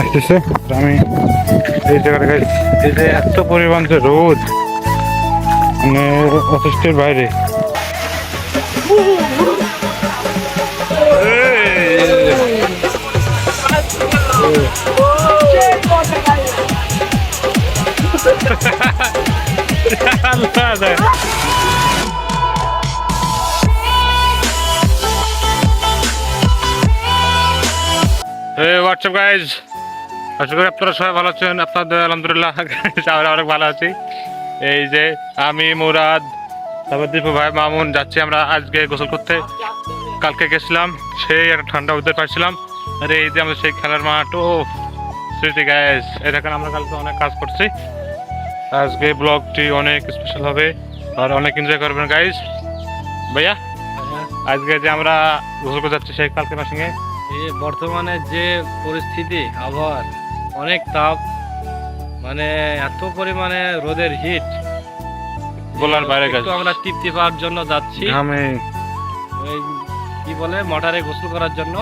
আসতেছে? আমি এই জায়গাটা এই যে এত পরিমাণ যে রোদ মানে অসুস্থের বাইরে। হোয়াটসঅ্যাপ গাইজ আশা করি আপনারা সবাই ভালো আছেন। আপনাদের, আলহামদুলিল্লাহ, আমরা অনেক ভালো আছি। এই যে আমি, মুরাদ, তারপর দীপু ভাই, মামুন যাচ্ছি আমরা আজকে গোসল করতে। কালকে গেছিলাম, সেই একটা ঠান্ডা ওদের পাইছিলাম। আর এই যে আমাদের সেই খেলার মাঠ ও স্মৃতি গ্যাস এই দেখেন, আমরা কালকে অনেক কাজ করছি। আজকে ব্লগটি অনেক স্পেশাল হবে আর অনেক এনজয় করবেন গাইজ ভাইয়া আজকে যে আমরা গোসল করতে যাচ্ছি সেই কালকে সঙ্গে এই বর্তমানে যে পরিস্থিতি আবহাওয়ার অনেক তাপ মানে এত পরিমাণে রোদের হিট বলার বাইরে গেছে আমরা তৃপ্তি পাওয়ার জন্য যাচ্ছি। ওই কি বলে মোটরে গোসল করার জন্য।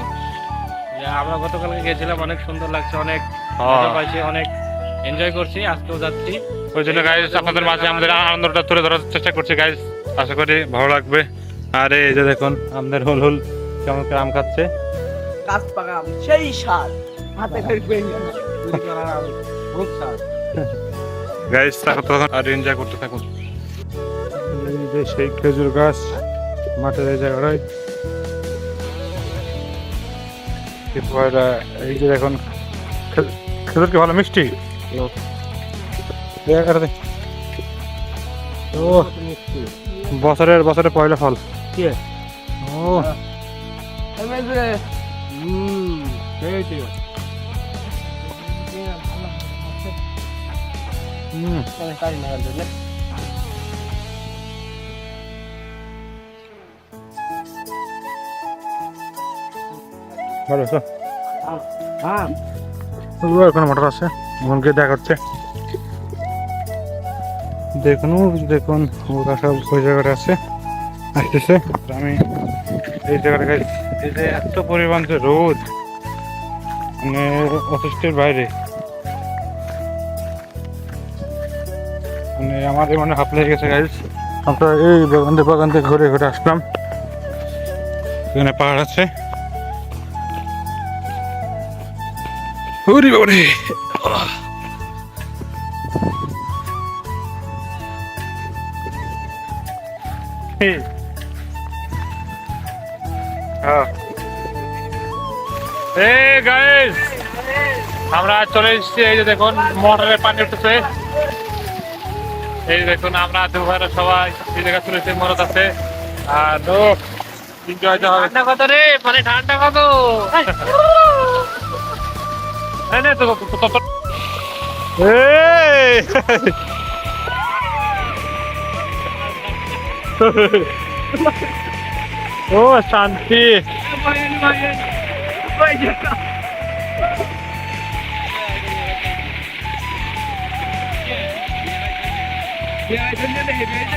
আমরা গতকালকে গেছিলাম অনেক সুন্দর লাগছে অনেক মজা পাইছি অনেক এনজয় করছি আজকেও যাচ্ছি। ওই জন্য গাইজ আপনাদের মাঝে আমাদের আনন্দটা তুলে ধরার চেষ্টা করছি গাইজ আশা করি ভালো লাগবে। আর এই যে দেখুন আমাদের হুল হুল কেমন করে আম খাচ্ছে। গাছ পাকাম সেই সার হাতে স্বাদ। গাইজ তখন আর এনজয় করতে থাকুন। এই যে সেই খেজুর গাছ মাঠের এই জায়গাটায়। এই যে দেখুন খেজুর কি ভালো মিষ্টি। ও বছরের বছরের পয়লা ফল কি? ও ভালো তো হ্যাঁ ওখানে মোটর আছে মনকে দেখাচ্ছে। দেখুন দেখুন ওরা সব ওই জায়গাটা আছে, আসতেছে। আমি এই জায়গাটা এই যে এত পরিমাণ যে রোদ মানে অসুস্থের বাইরে। মানে আমার মানে হাফ লেগে গেছে গাইজ আমরা এই বাগান বাগান থেকে ঘুরে ঘুরে আসলাম। এখানে পাহাড় আছে। এই গাইস আমরা চলে এসেছি এই যে দেখুন মোটরের পানি উঠেছে। এই দেখুন আমরা দুভাইরা সবাই এই জায়গায় চলে এসেছি মরদ আছে। আর এনজয় হবে। ঠান্ডা কত রে? মানে ঠান্ডা কত? 哎，那个，哎，呵呵呵，呵呵呵，哦，闪屁！哎呀，哎呀，哎呀，哎呀！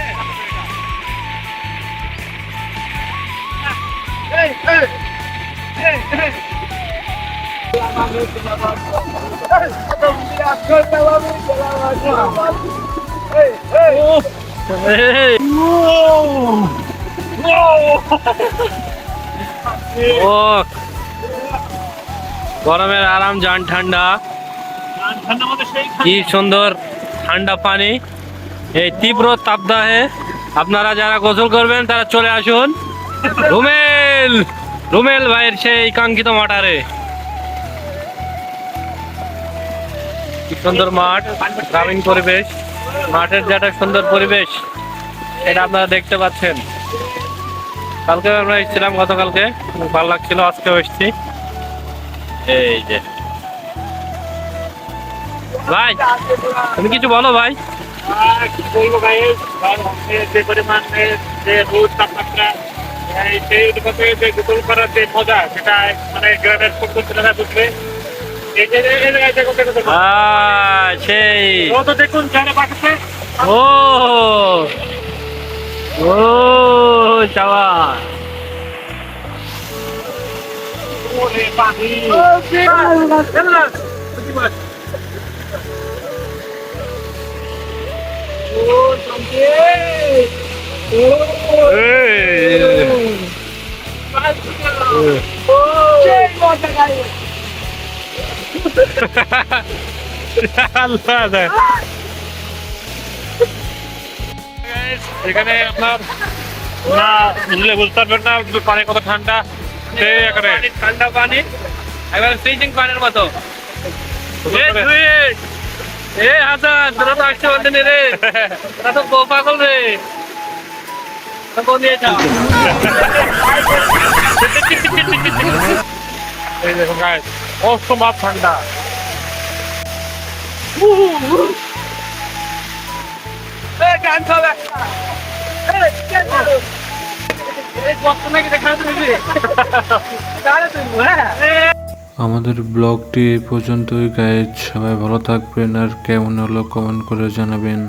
哎，哎，哎，哎。গরমের আরাম, জান ঠান্ডা। কি সুন্দর ঠান্ডা পানি। এই তীব্র তাপদাহে আপনারা যারা গোসল করবেন, তারা চলে আসুন। রুমেল রুমেল ভাইয়ের সেই কাঙ্ক্ষিত মাঠারে সুন্দর মাঠ, গ্রামীণ পরিবেশ। মাঠের যে একটা সুন্দর পরিবেশ, এটা আপনারা দেখতে পাচ্ছেন। কালকে আমরা এসেছিলাম গতকালকে ভালো লাগছিল, আজকেও এসেছি। এই যে। ভাই, তুমি কিছু বলো ভাই। কি বলব গাইস যে পরিমাণে যে রোদ, তাপমাত্রা সেই অনুপাতে যে গোসল করার যে মজা, সেটা মানে গ্রামের প্রত্যেকটা জায়গায় বুঝবে এই যে এই জায়গায় দেখুন দেখুন দেখুন আহ, সেই রোদ দেখুন চারে পাঠাচ্ছে ও ও চাওয়া আল্লাহ দেখ। Guys, এখানে আপনার না বুঝলে বুঝতে পারবেন না পানি কত ঠান্ডা। সেই এখানে পানি, ঠান্ডা পানি। একবার ফ্রিজিং পানির মতো। এ হাসান তোরা তো আসতে পারতেন রে। তোরা তো পাগল রে। এই দেখুন গাইস অসম্ভব ঠান্ডা হ্যাঁ। আমাদের ব্লগটি এই পর্যন্তই গাইজ সবাই ভালো থাকবেন আর কেমন হলো কমেন্ট করে জানাবেন।